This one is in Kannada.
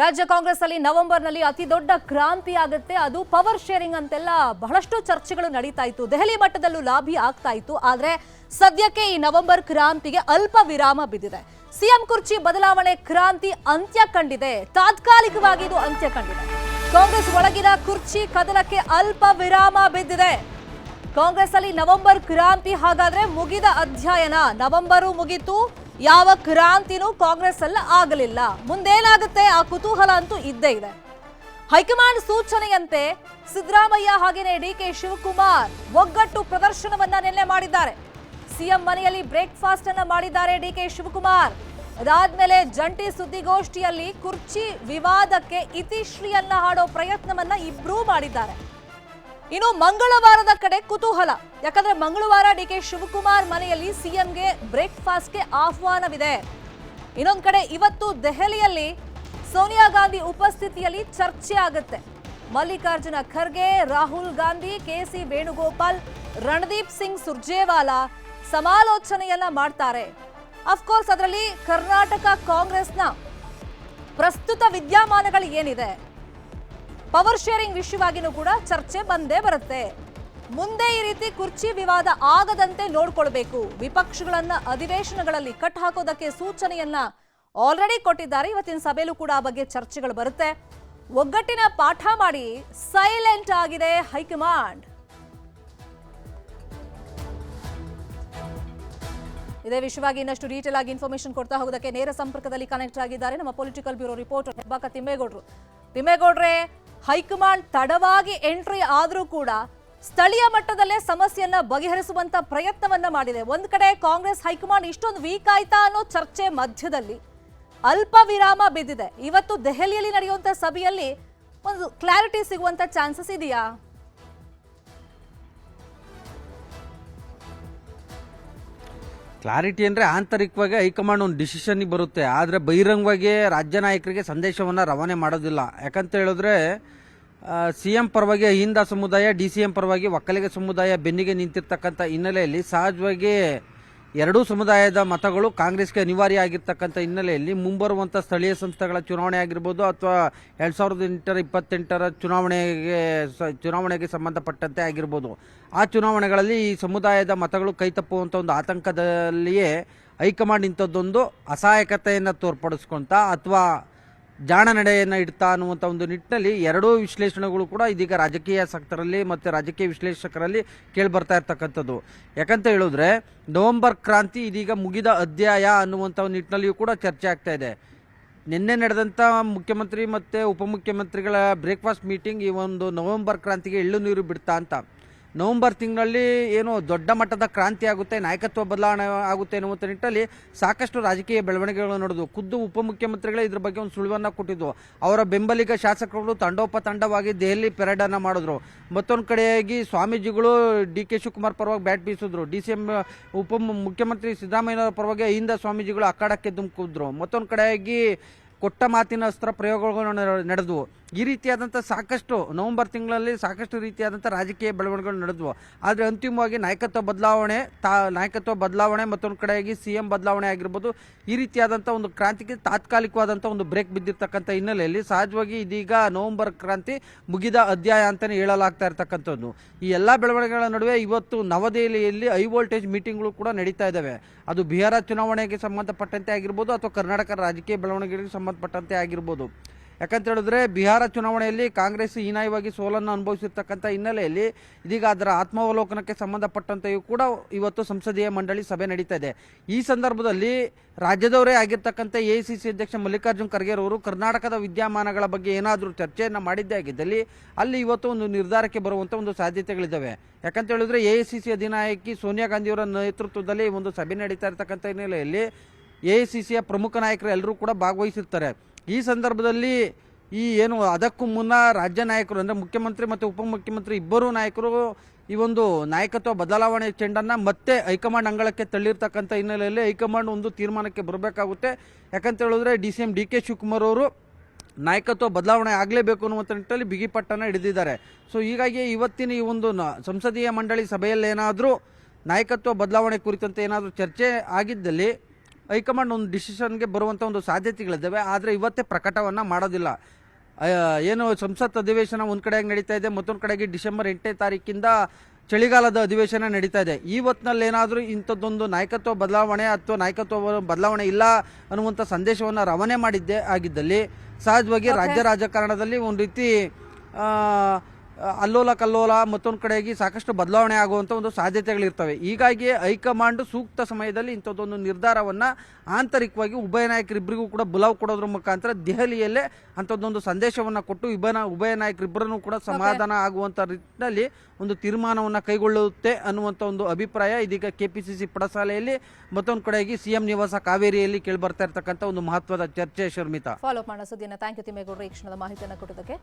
ರಾಜ್ಯ ಕಾಂಗ್ರೆಸ್ ಅಲ್ಲಿ ನವೆಂಬರ್ನಲ್ಲಿ ಅತಿ ದೊಡ್ಡ ಕ್ರಾಂತಿ ಆಗುತ್ತೆ. ಅದು ಪವರ್ ಶೇರಿಂಗ್ ಅಂತೆಲ್ಲ ಬಹಳಷ್ಟು ಚರ್ಚೆಗಳು ನಡೀತಾ ಇತ್ತು. ದೆಹಲಿ ಮಟ್ಟದಲ್ಲೂ ಲಾಭಿ ಆಗ್ತಾ ಇತ್ತು. ಆದರೆ ಸದ್ಯಕ್ಕೆ ಈ ನವೆಂಬರ್ ಕ್ರಾಂತಿಗೆ ಅಲ್ಪ ವಿರಾಮ ಬಿದ್ದಿದೆ. ಸಿಎಂ ಕುರ್ಚಿ ಬದಲಾವಣೆ ಕ್ರಾಂತಿ ಅಂತ್ಯ ಕಂಡಿದೆ. ತಾತ್ಕಾಲಿಕವಾಗಿ ಇದು ಅಂತ್ಯ ಕಂಡಿದೆ. ಕಾಂಗ್ರೆಸ್ ಒಳಗಿನ ಕುರ್ಚಿ ಕದಲಕ್ಕೆ ಅಲ್ಪ ವಿರಾಮ ಬಿದ್ದಿದೆ. ಕಾಂಗ್ರೆಸ್ ಅಲ್ಲಿ ನವೆಂಬರ್ ಕ್ರಾಂತಿ ಹಾಗಾದ್ರೆ ಮುಗಿದ ಅಧ್ಯಯನ. ನವೆಂಬರು ಮುಗೀತು. ಯಾವ ಕ್ರಾಂತಿನೂ ಕಾಂಗ್ರೆಸ್ ಅಲ್ಲ ಆಗಲಿಲ್ಲ. ಮುಂದೇನಾಗುತ್ತೆ? ಆ ಕುತೂಹಲ ಅಂತೂ ಇದ್ದೇ ಇದೆ. ಹೈಕಮಾಂಡ್ ಸೂಚನೆಯಂತೆ ಸಿದ್ದರಾಮಯ್ಯ ಹಾಗೆಯೇ ಡಿ ಕೆ ಶಿವಕುಮಾರ್ ಒಗ್ಗಟ್ಟು ಪ್ರದರ್ಶನವನ್ನ ನಿನ್ನೆ ಮಾಡಿದ್ದಾರೆ. ಸಿಎಂ ಮನೆಯಲ್ಲಿ ಬ್ರೇಕ್ಫಾಸ್ಟ್ ಅನ್ನ ಮಾಡಿದ್ದಾರೆ ಡಿ ಕೆ ಶಿವಕುಮಾರ್. ಅದಾದ್ಮೇಲೆ ಜಂಟಿ ಸುದ್ದಿಗೋಷ್ಠಿಯಲ್ಲಿ ಕುರ್ಚಿ ವಿವಾದಕ್ಕೆ ಇತಿಶ್ರೀಯನ್ನ ಹಾಡೋ ಪ್ರಯತ್ನವನ್ನ ಇಬ್ರೂ ಮಾಡಿದ್ದಾರೆ. ಇನ್ನು ಮಂಗಳವಾರದ ಕಡೆ ಕುತೂಹಲ. ಯಾಕಂದ್ರೆ ಮಂಗಳವಾರ ಡಿ ಕೆ ಶಿವಕುಮಾರ್ ಮನೆಯಲ್ಲಿ ಸಿಎಂಗೆ ಬ್ರೇಕ್ಫಾಸ್ಟ್ಗೆ ಆಹ್ವಾನವಿದೆ. ಇನ್ನೊಂದು ಕಡೆ ಇವತ್ತು ದೆಹಲಿಯಲ್ಲಿ ಸೋನಿಯಾ ಗಾಂಧಿ ಉಪಸ್ಥಿತಿಯಲ್ಲಿ ಚರ್ಚೆ ಆಗುತ್ತೆ. ಮಲ್ಲಿಕಾರ್ಜುನ ಖರ್ಗೆ, ರಾಹುಲ್ ಗಾಂಧಿ ಕೆ ಸಿ ವೇಣುಗೋಪಾಲ್, ರಣದೀಪ್ ಸಿಂಗ್ ಸುರ್ಜೇವಾಲಾ ಸಮಾಲೋಚನೆಯನ್ನ ಮಾಡ್ತಾರೆ. ಅಫ್ಕೋರ್ಸ್ ಅದರಲ್ಲಿ ಕರ್ನಾಟಕ ಕಾಂಗ್ರೆಸ್ನ ಪ್ರಸ್ತುತ ವಿದ್ಯಮಾನಗಳು ಏನಿದೆ? ಪವರ್ ಶೇರಿಂಗ್ ವಿಷಯವಾಗಿನೂ ಕೂಡ ಚರ್ಚೆ ಬಂದೇ ಬರುತ್ತೆ. ಮುಂದೆ ಈ ರೀತಿ ಕುರ್ಚಿ ವಿವಾದ ಆಗದಂತೆ ನೋಡ್ಕೊಳ್ಬೇಕು. ವಿಪಕ್ಷಗಳನ್ನ ಅಧಿವೇಶನಗಳಲ್ಲಿ ಕಟ್ ಹಾಕೋದಕ್ಕೆ ಸೂಚನೆಯನ್ನ ಆಲ್ರೆಡಿ ಕೊಟ್ಟಿದ್ದಾರೆ. ಇವತ್ತಿನ ಸಭೆಯಲ್ಲೂ ಕೂಡ ಆ ಬಗ್ಗೆ ಚರ್ಚೆಗಳು ಬರುತ್ತೆ. ಒಗ್ಗಟ್ಟಿನ ಪಾಠ ಮಾಡಿ ಸೈಲೆಂಟ್ ಆಗಿದೆ ಹೈಕಮಾಂಡ್. ಇದೇ ವಿಷಯವಾಗಿ ಇನ್ನಷ್ಟು ಡೀಟೇಲ್ ಆಗಿ ಇನ್ಫಾರ್ಮೇಶನ್ ಕೊಡ್ತಾ ಹೋಗೋದಕ್ಕೆ ನೇರ ಸಂಪರ್ಕದಲ್ಲಿ ಕನೆಕ್ಟ್ ಆಗಿದ್ದಾರೆ ನಮ್ಮ ಪೊಲಿಟಿಕಲ್ ಬ್ಯೂರೋ ರಿಪೋರ್ಟರ್ ಹೆಬ್ಬಾಕ ತಿಮ್ಮೇಗೌಡರು. ತಿಮ್ಮೇಗೌಡ್ರೆ ಹೈಕಮಾಂಡ್ ತಡವಾಗಿ ಎಂಟ್ರಿ ಆದರೂ ಕೂಡ ಸ್ಥಳೀಯ ಮಟ್ಟದಲ್ಲೇ ಸಮಸ್ಯೆಯನ್ನ ಬಗೆಹರಿಸುವಂತ ಪ್ರಯತ್ನವನ್ನ ಮಾಡಿದೆ. ಒಂದ್ ಕಡೆ ಕಾಂಗ್ರೆಸ್ ಹೈಕಮಾಂಡ್ ಇಷ್ಟೊಂದು ವೀಕ್ ಆಯ್ತಾ ಅನ್ನೋ ಚರ್ಚೆ ಮಧ್ಯದಲ್ಲಿ ಅಲ್ಪ ವಿರಾಮ ಬಿದ್ದಿದೆ. ಇವತ್ತು ದೆಹಲಿಯಲ್ಲಿ ನಡೆಯುವಂತ ಸಭೆಯಲ್ಲಿ ಒಂದು ಕ್ಲಾರಿಟಿ ಸಿಗುವಂತ ಚಾನ್ಸಸ್ ಇದೆಯಾ? ಕ್ಲಾರಿಟಿ ಅಂದರೆ ಆಂತರಿಕವಾಗಿ ಹೈಕಮಾಂಡ್ ಒಂದು ಡಿಸಿಷನ್ಗೆ ಬರುತ್ತೆ. ಆದರೆ ಬಹಿರಂಗವಾಗಿ ರಾಜ್ಯ ನಾಯಕರಿಗೆ ಸಂದೇಶವನ್ನು ರವಾನೆ ಮಾಡೋದಿಲ್ಲ. ಯಾಕಂತ ಹೇಳಿದ್ರೆ ಸಿ ಎಂ ಪರವಾಗಿ ಅಹಿಂದ ಸಮುದಾಯ ಡಿ ಸಿ ಎಂ ಪರವಾಗಿ ಒಕ್ಕಲಿಗ ಸಮುದಾಯ ಬೆನ್ನಿಗೆ ನಿಂತಿರ್ತಕ್ಕಂಥ ಹಿನ್ನೆಲೆಯಲ್ಲಿ ಸಹಜವಾಗಿ ಎರಡೂ ಸಮುದಾಯದ ಮತಗಳು ಕಾಂಗ್ರೆಸ್ಗೆ ಅನಿವಾರ್ಯ ಆಗಿರ್ತಕ್ಕಂಥ ಹಿನ್ನೆಲೆಯಲ್ಲಿ ಮುಂಬರುವಂಥ ಸ್ಥಳೀಯ ಸಂಸ್ಥೆಗಳ ಚುನಾವಣೆ ಆಗಿರ್ಬೋದು ಅಥವಾ ಎರಡು ಸಾವಿರದ ಎಂಟರ ಇಪ್ಪತ್ತೆಂಟರ ಚುನಾವಣೆಗೆ ಚುನಾವಣೆಗೆ ಸಂಬಂಧಪಟ್ಟಂತೆ ಆಗಿರ್ಬೋದು. ಆ ಚುನಾವಣೆಗಳಲ್ಲಿ ಈ ಸಮುದಾಯದ ಮತಗಳು ಕೈತಪ್ಪುವಂಥ ಒಂದು ಆತಂಕದಲ್ಲಿಯೇ ಹೈಕಮಾಂಡ್ ಇಂಥದ್ದೊಂದು ಅಸಹಾಯಕತೆಯನ್ನು ತೋರ್ಪಡಿಸ್ಕೊತಾ ಅಥವಾ ಜಾಣ ನಡೆಯನ್ನು ಇಡ್ತಾ ಅನ್ನುವಂಥ ಒಂದು ನಿಟ್ಟಿನಲ್ಲಿ ಎರಡೂ ವಿಶ್ಲೇಷಣೆಗಳು ಕೂಡ ಇದೀಗ ರಾಜಕೀಯ ಸಕ್ತರಲ್ಲಿ ಮತ್ತು ರಾಜಕೀಯ ವಿಶ್ಲೇಷಕರಲ್ಲಿ ಕೇಳಿಬರ್ತಾ ಇರ್ತಕ್ಕಂಥದ್ದು. ಯಾಕಂತ ಹೇಳಿದ್ರೆ, ನವೆಂಬರ್ ಕ್ರಾಂತಿ ಇದೀಗ ಮುಗಿದ ಅಧ್ಯಾಯ ಅನ್ನುವಂಥ ನಿಟ್ಟಿನಲ್ಲಿಯೂ ಕೂಡ ಚರ್ಚೆ ಆಗ್ತಾ ಇದೆ. ನಿನ್ನೆ ನಡೆದಂಥ ಮುಖ್ಯಮಂತ್ರಿ ಮತ್ತು ಉಪಮುಖ್ಯಮಂತ್ರಿಗಳ ಬ್ರೇಕ್ಫಾಸ್ಟ್ ಮೀಟಿಂಗ್ ಈ ಒಂದು ನವೆಂಬರ್ ಕ್ರಾಂತಿಗೆ ಎಳ್ಳು ನೀರು ಬಿಡ್ತಾ ಅಂತ. ನವೆಂಬರ್ ತಿಂಗಳಲ್ಲಿ ಏನು ದೊಡ್ಡ ಮಟ್ಟದ ಕ್ರಾಂತಿ ಆಗುತ್ತೆ, ನಾಯಕತ್ವ ಬದಲಾವಣೆ ಆಗುತ್ತೆ ಎನ್ನುವಂಥ ನಿಟ್ಟಲ್ಲಿ ಸಾಕಷ್ಟು ರಾಜಕೀಯ ಬೆಳವಣಿಗೆಗಳನ್ನು ನಡೆದು, ಖುದ್ದು ಉಪಮುಖ್ಯಮಂತ್ರಿಗಳೇ ಇದ್ರ ಬಗ್ಗೆ ಒಂದು ಸುಳಿವನ್ನು ಕೊಟ್ಟಿದ್ದು. ಅವರ ಬೆಂಬಲಿಗ ಶಾಸಕರುಗಳು ತಂಡೋಪತಂಡವಾಗಿ ದೆಹಲಿ ಪೆರೇಡನ್ನು ಮಾಡಿದ್ರು. ಮತ್ತೊಂದು ಕಡೆಯಾಗಿ ಸ್ವಾಮೀಜಿಗಳು ಡಿ ಕೆ ಶಿವಕುಮಾರ್ ಪರವಾಗಿ ಬ್ಯಾಟ್ ಬೀಸಿದ್ರು. ಡಿ ಸಿ ಎಂ ಉಪ ಮುಖ್ಯಮಂತ್ರಿ ಸಿದ್ದರಾಮಯ್ಯನವರ ಪರವಾಗಿ ಅಹಿಂದ ಸ್ವಾಮೀಜಿಗಳು ಅಖಾಡಕ್ಕೆ ಧುಮುಕಿದ್ರು. ಮತ್ತೊಂದು ಕಡೆಯಾಗಿ ಕೊಟ್ಟ ಮಾತಿನ ಅಸ್ತ್ರ ಪ್ರಯೋಗಗಳು ನಡೆ- ನಡೆದವು. ಈ ರೀತಿಯಾದಂಥ ಸಾಕಷ್ಟು, ನವೆಂಬರ್ ತಿಂಗಳಲ್ಲಿ ಸಾಕಷ್ಟು ರೀತಿಯಾದಂಥ ರಾಜಕೀಯ ಬೆಳವಣಿಗೆಗಳು ನಡೆದವು. ಆದರೆ ಅಂತಿಮವಾಗಿ ನಾಯಕತ್ವ ಬದಲಾವಣೆ, ತಾ, ನಾಯಕತ್ವ ಬದಲಾವಣೆ ಮತ್ತೊಂದು ಕಡೆಯಾಗಿ ಸಿ ಎಂ ಬದಲಾವಣೆ ಆಗಿರ್ಬೋದು, ಈ ರೀತಿಯಾದಂಥ ಒಂದು ಕ್ರಾಂತಿಗೆ ತಾತ್ಕಾಲಿಕವಾದಂಥ ಒಂದು ಬ್ರೇಕ್ ಬಿದ್ದಿರ್ತಕ್ಕಂಥ ಹಿನ್ನೆಲೆಯಲ್ಲಿ ಸಹಜವಾಗಿ ಇದೀಗ ನವೆಂಬರ್ ಕ್ರಾಂತಿ ಮುಗಿದ ಅಧ್ಯಾಯ ಅಂತಲೇ ಹೇಳಲಾಗ್ತಾ ಇರ್ತಕ್ಕಂಥದ್ದು. ಈ ಎಲ್ಲ ಬೆಳವಣಿಗೆಗಳ ನಡುವೆ ಇವತ್ತು ನವದೆಹಲಿಯಲ್ಲಿ ಹೈ ವೋಲ್ಟೇಜ್ ಮೀಟಿಂಗ್ಗಳು ಕೂಡ ನಡೀತಾ ಇದ್ದಾವೆ ಅದು ಬಿಹಾರ ಚುನಾವಣೆಗೆ ಸಂಬಂಧಪಟ್ಟಂತೆ ಆಗಿರ್ಬೋದು ಅಥವಾ ಕರ್ನಾಟಕ ರಾಜಕೀಯ ಬೆಳವಣಿಗೆಗಳಿಗೆ ಸಂಬಂಧಪಟ್ಟಂತೆ ಆಗಿರ್ಬೋದು. ಯಾಕಂತ ಹೇಳಿದ್ರೆ ಬಿಹಾರ ಚುನಾವಣೆಯಲ್ಲಿ ಕಾಂಗ್ರೆಸ್ ಹೀನಾಯವಾಗಿ ಸೋಲನ್ನು ಅನುಭವಿಸಿರ್ತಕ್ಕಂಥ ಹಿನ್ನೆಲೆಯಲ್ಲಿ ಇದೀಗ ಅದರ ಆತ್ಮಾವಲೋಕನಕ್ಕೆ ಸಂಬಂಧಪಟ್ಟಂತೆಯೂ ಕೂಡ ಇವತ್ತು ಸಂಸದೀಯ ಮಂಡಳಿ ಸಭೆ ನಡೀತಾ ಇದೆ. ಈ ಸಂದರ್ಭದಲ್ಲಿ ರಾಜ್ಯದವರೇ ಆಗಿರ್ತಕ್ಕಂಥ ಎ ಅಧ್ಯಕ್ಷ ಮಲ್ಲಿಕಾರ್ಜುನ್ ಖರ್ಗೆ ಅವರು ಕರ್ನಾಟಕದ ವಿದ್ಯಮಾನಗಳ ಬಗ್ಗೆ ಏನಾದರೂ ಚರ್ಚೆಯನ್ನು ಮಾಡಿದ್ದೇ ಆಗಿದ್ದಲ್ಲಿ ಅಲ್ಲಿ ಇವತ್ತು ಒಂದು ನಿರ್ಧಾರಕ್ಕೆ ಬರುವಂಥ ಒಂದು ಸಾಧ್ಯತೆಗಳಿದ್ದಾವೆ ಯಾಕಂತ ಹೇಳಿದ್ರೆ ಎ ಸಿ ಸಿ ಅಧಿನಾಯಕಿ ಸೋನಿಯಾ ಗಾಂಧಿಯವರ ನೇತೃತ್ವದಲ್ಲಿ ಒಂದು ಸಭೆ ನಡೀತಾ ಇರತಕ್ಕಂಥ ಹಿನ್ನೆಲೆಯಲ್ಲಿ ಎ ಸಿ ಸಿಯ ಪ್ರಮುಖ ನಾಯಕರು ಎಲ್ಲರೂ ಕೂಡ ಭಾಗವಹಿಸಿರ್ತಾರೆ. ಈ ಸಂದರ್ಭದಲ್ಲಿ ಈ ಏನು ಅದಕ್ಕೂ ಮುನ್ನ ರಾಜ್ಯ ನಾಯಕರು ಅಂದರೆ ಮುಖ್ಯಮಂತ್ರಿ ಮತ್ತು ಉಪಮುಖ್ಯಮಂತ್ರಿ ಇಬ್ಬರೂ ನಾಯಕರು ಈ ಒಂದು ನಾಯಕತ್ವ ಬದಲಾವಣೆ ಚೆಂಡನ್ನು ಮತ್ತೆ ಹೈಕಮಾಂಡ್ ಅಂಗಳಕ್ಕೆ ತಳ್ಳಿರ್ತಕ್ಕಂಥ ಹಿನ್ನೆಲೆಯಲ್ಲಿ ಹೈಕಮಾಂಡ್ ಒಂದು ತೀರ್ಮಾನಕ್ಕೆ ಬರಬೇಕಾಗುತ್ತೆ. ಯಾಕಂತ ಹೇಳಿದ್ರೆ D C M D K Shivakumar ಅವರು ನಾಯಕತ್ವ ಬದಲಾವಣೆ ಆಗಲೇಬೇಕು ಅನ್ನುವಂಥ ನಿಟ್ಟಲ್ಲಿ ಬಿಗಿಪಟ್ಟನ್ನು ಹಿಡಿದಿದ್ದಾರೆ. ಸೊ ಹೀಗಾಗಿ ಇವತ್ತಿನ ಈ ಒಂದು ಸಂಸದೀಯ ಮಂಡಳಿ ಸಭೆಯಲ್ಲೇನಾದರೂ ನಾಯಕತ್ವ ಬದಲಾವಣೆ ಕುರಿತಂತೆ ಏನಾದರೂ ಚರ್ಚೆ ಆಗಿದ್ದಲ್ಲಿ ಹೈಕಮಾಂಡ್ ಒಂದು ಡಿಸಿಷನ್ಗೆ ಬರುವಂಥ ಒಂದು ಸಾಧ್ಯತೆಗಳಿದ್ದಾವೆ. ಆದರೆ ಇವತ್ತೇ ಪ್ರಕಟವನ್ನು ಮಾಡೋದಿಲ್ಲ. ಏನು ಸಂಸತ್ ಅಧಿವೇಶನ ಒಂದು ಕಡೆಯಾಗಿ ನಡೀತಾ ಇದೆ ಮತ್ತೊಂದು ಕಡೆಗೆ ಡಿಸೆಂಬರ್ ಎಂಟನೇ ತಾರೀಕಿಂದ ಚಳಿಗಾಲದ ಅಧಿವೇಶನ ನಡೀತಾ ಇದೆ. ಈ ಹೊತ್ತಿನಲ್ಲಿ ಏನಾದರೂ ಇಂಥದ್ದೊಂದು ನಾಯಕತ್ವ ಬದಲಾವಣೆ ಅಥವಾ ನಾಯಕತ್ವ ಬದಲಾವಣೆ ಇಲ್ಲ ಅನ್ನುವಂಥ ಸಂದೇಶವನ್ನು ರವಾನೆ ಮಾಡಿದ್ದೇ ಆಗಿದ್ದಲ್ಲಿ ಸಹಜವಾಗಿ ರಾಜ್ಯ ರಾಜಕಾರಣದಲ್ಲಿ ಒಂದು ರೀತಿ ಅಲ್ಲೋಲ ಕಲ್ಲೋಲ ಮತ್ತೊಂದು ಕಡೆಗೆ ಸಾಕಷ್ಟು ಬದಲಾವಣೆ ಆಗುವಂಥ ಒಂದು ಸಾಧ್ಯತೆಗಳಿರ್ತವೆ. ಹೀಗಾಗಿ ಹೈಕಮಾಂಡ್ ಸೂಕ್ತ ಸಮಯದಲ್ಲಿ ಇಂಥದ್ದೊಂದು ನಿರ್ಧಾರವನ್ನು ಆಂತರಿಕವಾಗಿ ಉಭಯ ನಾಯಕರಿಬ್ಬರಿಗೂ ಕೂಡ ಬುಲಾವ್ ಕೊಡೋದ್ರ ಮುಖಾಂತರ ದೆಹಲಿಯಲ್ಲೇ ಅಂಥದ್ದೊಂದು ಸಂದೇಶವನ್ನು ಕೊಟ್ಟು ಇಬ್ಬನ ಉಭಯ ನಾಯಕರಿಬ್ಬರನ್ನು ಕೂಡ ಸಮಾಧಾನ ಆಗುವಂಥ ರೀತಿಯಲ್ಲಿ ಒಂದು ತೀರ್ಮಾನವನ್ನು ಕೈಗೊಳ್ಳುತ್ತೆ ಅನ್ನುವಂಥ ಒಂದು ಅಭಿಪ್ರಾಯ ಇದೀಗ ಕೆ ಪಿ ಸಿ ಸಿ ಪಡಸಾಲೆಯಲ್ಲಿ. ಮತ್ತೊಂದು ಕಡೆಗೆ ಸಿ ಎಂ ನಿವಾಸ ಕಾವೇರಿಯಲ್ಲಿ ಕೇಳಿ ಬರ್ತಾ ಇರ್ತಕ್ಕಂಥ ಒಂದು ಮಹತ್ವದ ಚರ್ಚೆ ಶರ್ಮಿತಾ. ಫಾಲೋ ಮಾಡೋ ಸುದ್ದಿಯನ್ನು. ಥ್ಯಾಂಕ್ ಯು ತಿಮ್ಮೇಗೌಡರು. ಈ ಕ್ಷಣದ ಮಾಹಿತಿಯನ್ನು ಕೊಟ್ಟದಕ್ಕೆ